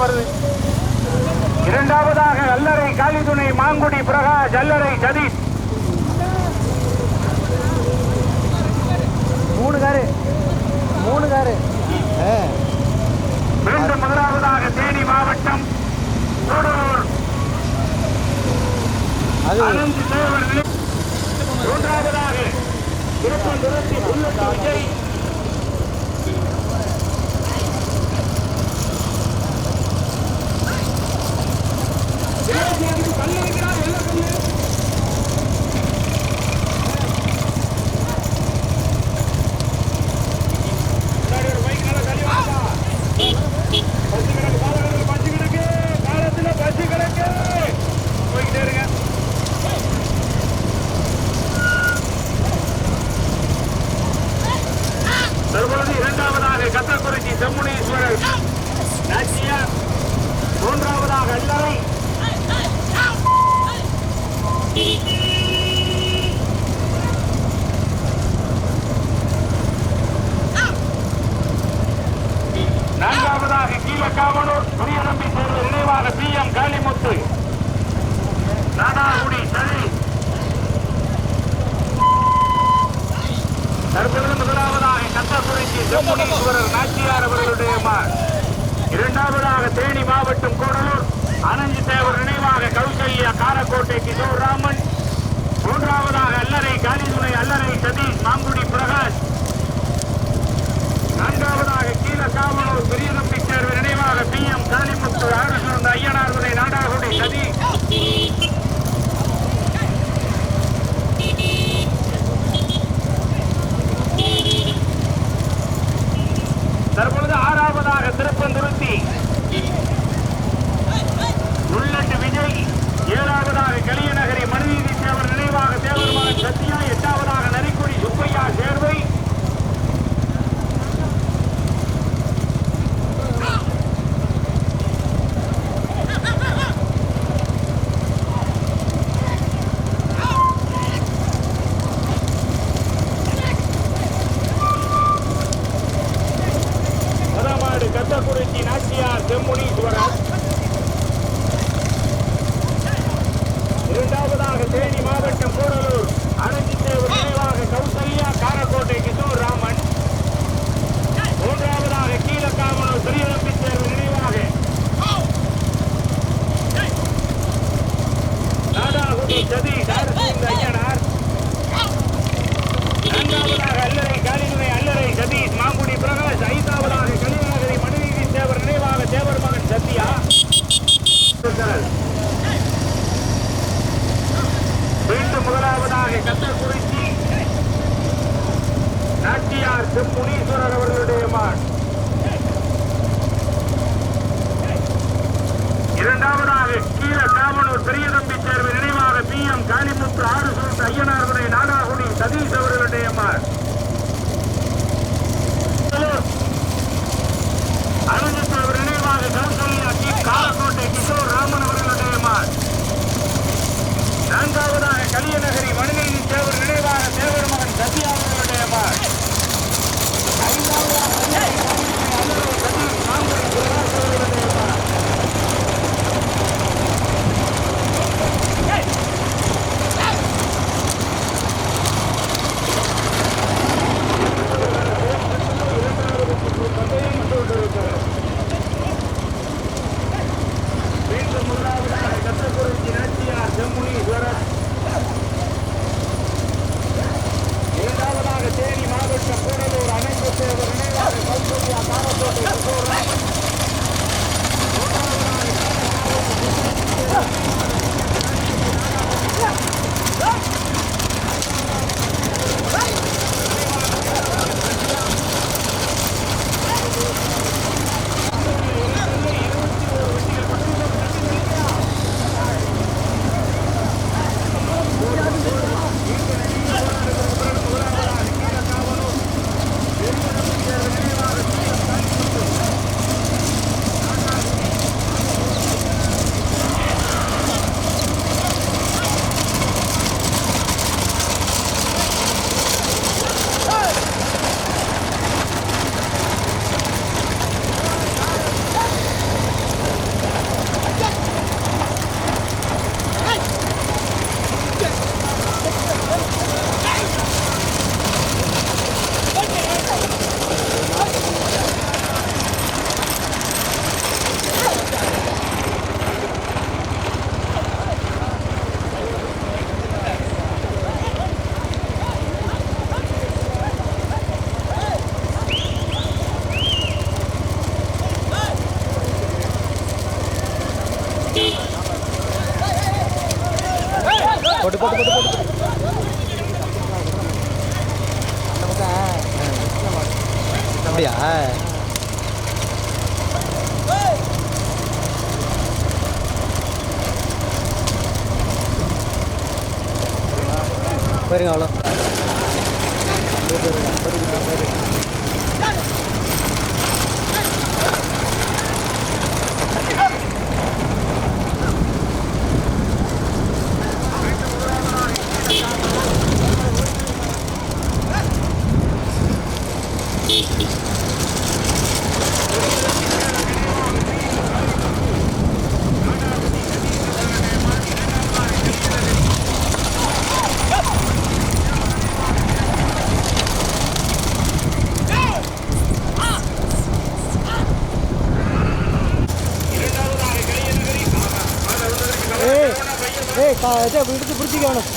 வருது இரண்டாவதாக அல்லறை காலிதுணை மாங்குடி பிரகாஷ் அல்லறை சதீஷ் மூணு காரு மூணு காரு மீண்டும் முதலாவதாக தேனி மாவட்டம் கூடலூர் மூன்றாவதாக திருப்பந்தூரத்தில் உள்ள விஜய் தேசிய காவலூர் துரியநம்பி தேர்வு நினைவாக பி எம் நாடாகுடி சரி. தற்பொழுது முதலாவதாக கந்தகுறிச்சி செம்புனீஸ்வரர் நாச்சியார் அவர்களுடைய இரண்டாவதாக தேனி மாவட்டம் கூடலூர். அனஞ்சி தேவர் நினைவாக கௌசல்யா காரக்கோட்டை கிஷோர் ராமன் மூன்றாவதாக அல்லறை காலிதுணை அல்லறை சதீஷ் மாங்குடி பிரகாஷ். நான்காவதாக கீழ காவலூர் பெரியநம்பி போயிருங்க அவ்வளோ எடுத்து பிடிச்சிக்க வேணும்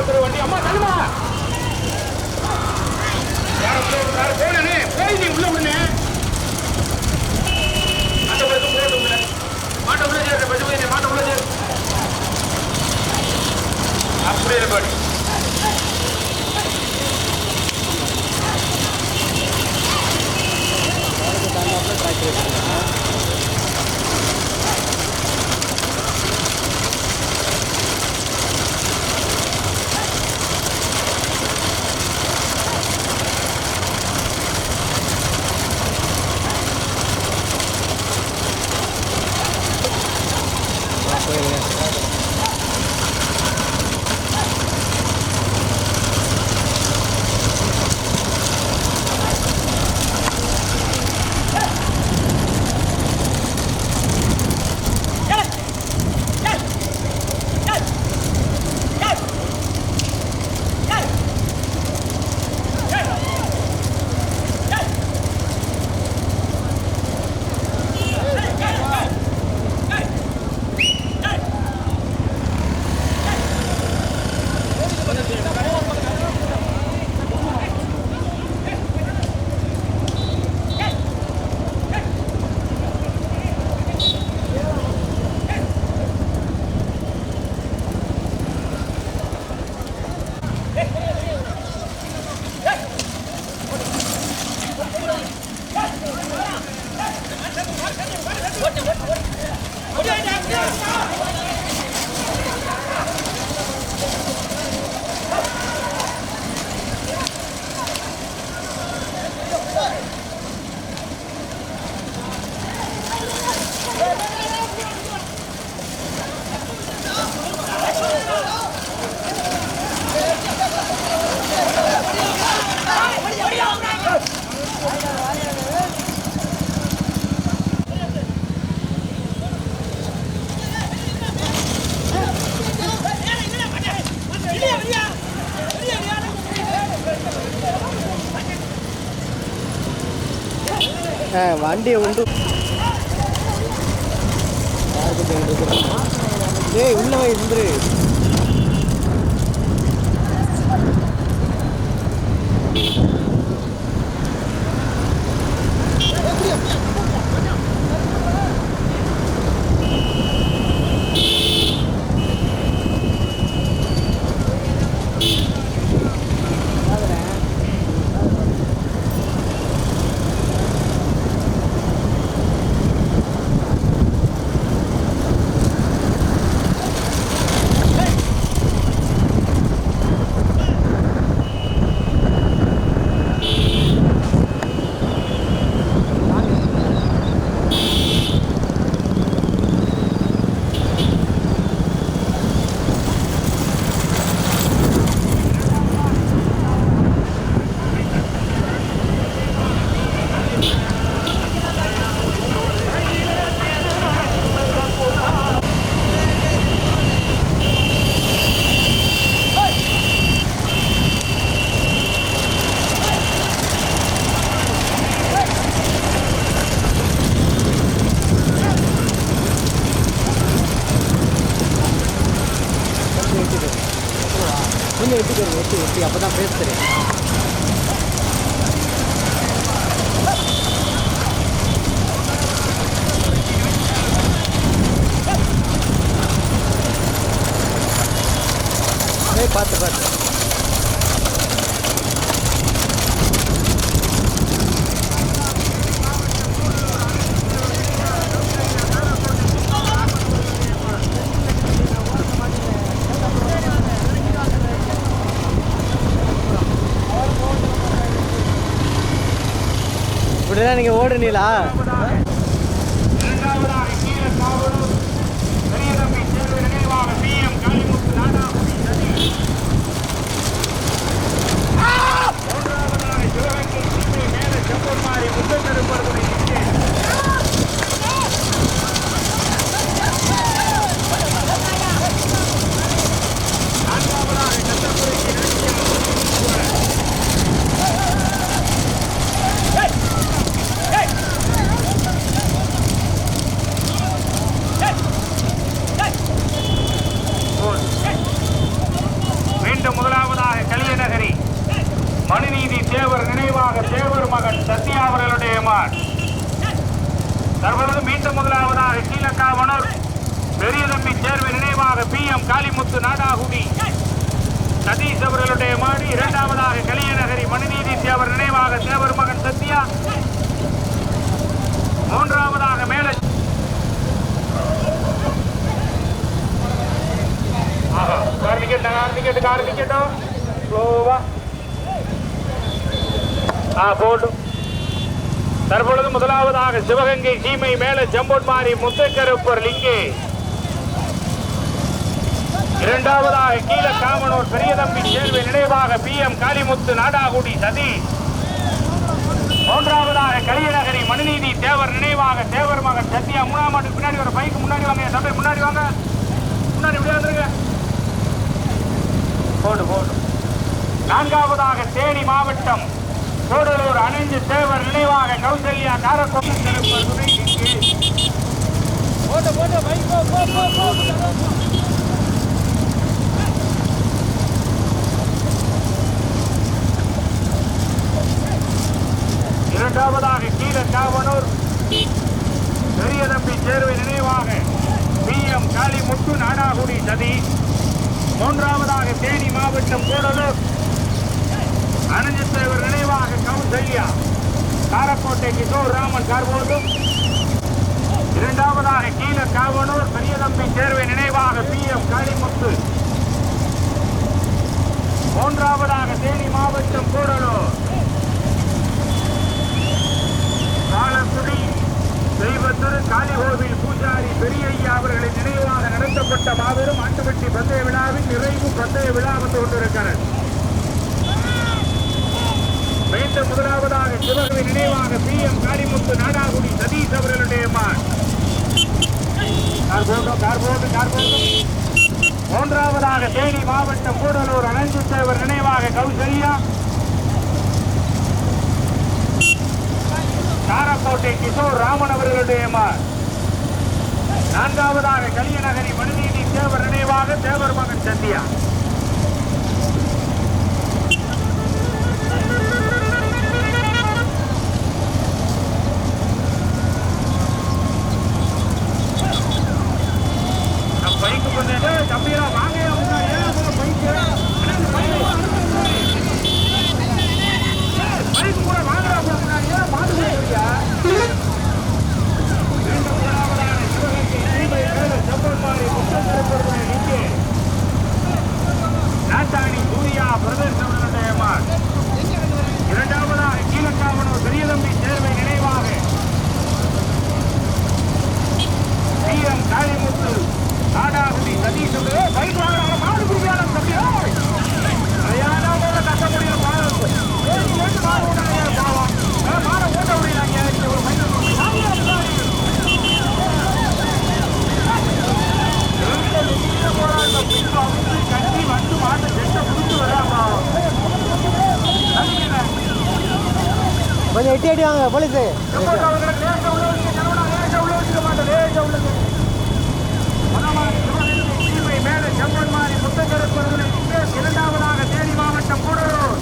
இவர் வண்டி அம்மா தள்ளுமா போனே போய் நீ உள்ள உடனே. Gracias. வண்டியை உண்டு ஏய் உள்ள போய் ஒரு ஒட்டி ஒட்டி அப்போ தான் பேச பார்த்து பார்த்து காளிமுத்து நாடாகுடி ஓடுனீங்களா? மூன்றாவதாக சிவகங்கை சீமை மேல செம்பொன்மாரி முத்தத்தெருப்பர்களை இங்கே சட்டத்துறைக்கு நடிகர் போல். மீண்டும் முதலாவதாக கலியநகரி மனுநீதி தேவர் நினைவாக தேவர் மகன் சத்யா அவர்களுடைய மான் தற்பொழுது மீண்டும் முதலாவதாக கீழக்காவனூர் பெரிய தம்பி தேர்வு நினைவாக பி எம் காளிமுத்து நாடாகுடி சதீஷ் அவர்களுடைய மாடு இரண்டாவதாக கலியநகரி மனுநீதி தேவர் நினைவாக தேவர் மகன் சத்யா மூன்றாவதாக மேல கார் டிக்கெட் கார் டிக்கெட் ஸ்லோவா ஆ போட்டும் தற்பொழுது முதலாவதாக சிவகங்கை சீமை மேல ஜம்பொன்மாரி முத்துக்கருப்பர் லிங்கே இரண்டாவதாக கீழ காமனூர் பெரியதம்பி சேர்வை நினைவாக பி எம் காளிமுத்து நாடாகுடி சதி மூன்றாவதாக கலியநகரி மனுநீதி தேவர் நினைவாக தேவர் மகன் சத்யா மூணாம் ஆண்டு பின்னாடி ஒரு பைக்கு முன்னாடி வாங்க என் தம்பி முன்னாடி வாங்க நான்காவதாக தேனி மாவட்டம் கூடலூர் அணிஞ்சு தேவர் நினைவாக கௌசல்யா காரக்கோட்டை சிறப்பு இரண்டாவதாக கீழ காவனூர். பெரிய தம்பி சேர்வை நினைவாக பி எம் காளிமுத்து நாடாகுடி சதி மூன்றாவதாக தேனி மாவட்டம் கூடலூர். அனஞ்சத்தேவர் நினைவாக கௌசல்யா காரக்கோட்டை கிஷோர் ராமன் கார்போதும் இரண்டாவதாக கீழ காவனூர் பெரியதம்பி தேர்வை நினைவாக பி எம் காளிமுத்து. மூன்றாவதாக தேனி மாவட்டம் கூடலூர். காலக்குடி தெய்வத்திரு காளிகோவில் பூஜாரி பெரியய்யா அவர்களின் நினைவாக நடத்தப்பட்ட மாபெரும் ஆட்டுவட்டி பந்தய விழாவின் நிறைவு பந்தய விழா வந்து கொண்டிருக்கிறது. மீண்டும் முதலாவதாக சிவகவி நினைவாக பி எம் காளிமுத்து நாடாகுடி சதீஷ் அவர்களுடைய மான். மூன்றாவதாக தேனி மாவட்டம் கூடலூர் அனந்து தேவர் நினைவாக கௌசல்யா. காரக்கோட்டை கிஷோர் ராமன் அவர்களுடைய மான். நான்காவதாக கலியநகரி மனுநீதி தேவர் நினைவாக தேவர் மகன் சந்தியா. கொஞ்சம் போலீஸு இரண்டாவதாக தேனி மாவட்டம் கூடலூர்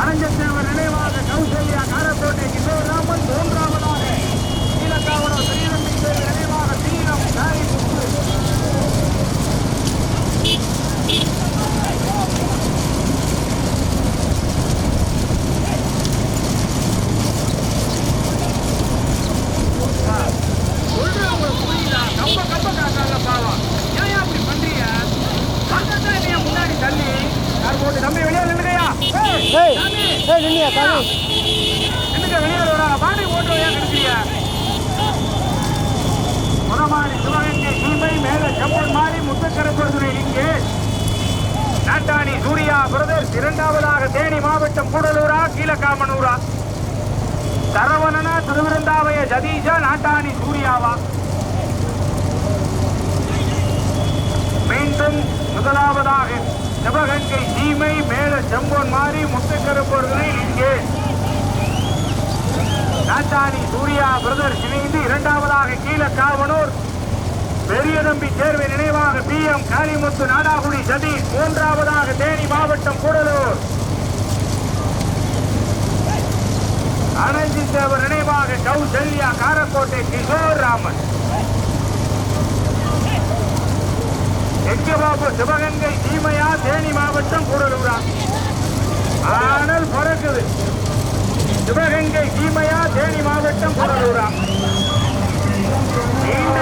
அனஞ்சத்தேவர் நினைவாக கௌசல்யா காரக்கோட்டை கிஷோராமன் மூன்றாவதாக கீழக்காவலூர் ஸ்ரீரம்பி தேவர் நினைவாக தீரம் காரிமுத்து ஏய் நின்னியா சாமி என்னங்க வெளியே வராங்க பாண்டி ஓட்டு ஏன் கிடைக்கிறீங்க முதமாடி சிவகங்கை சீமை மேல செம்மன் மாறி முத்துக்கரப்படுதுறை இங்கே நாட்டாணி சூர்யா பிரதர்ஸ் இரண்டாவதாக தேனி மாவட்டம் கூடலூரா கீழக்காமனூரா. சரவணனா திருவிருந்தாவய சதீஷா நாட்டாணி சூர்யாவா. மீண்டும் முதலாவதாக சிவகங்கை சீமை மேல செம்பொன் மாறி முத்துக்கருப்பொருளை இங்கே. நாட்டாணி சூர்யா பிரதர் இணைந்து இரண்டாவதாக கீழக்காவனூர் பெரிய தம்பி தேர்வை நினைவாக பி எம் காளிமுத்து நாடாகுடி சதீஷ் மூன்றாவதாக தேனி மாவட்டம் கூடலூர். அனந்தி தேவர் நினைவாக கௌசல்யா காரக்கோட்டை கிஷோர் ராமன். எங்கபாபு சிவகங்கை சீமையா தேனி மாவட்டம் கூடலூரா. ஆனால் பிறக்குது. சிவகங்கை சீமையா தேனி மாவட்டம் கூடலூரா. நீண்ட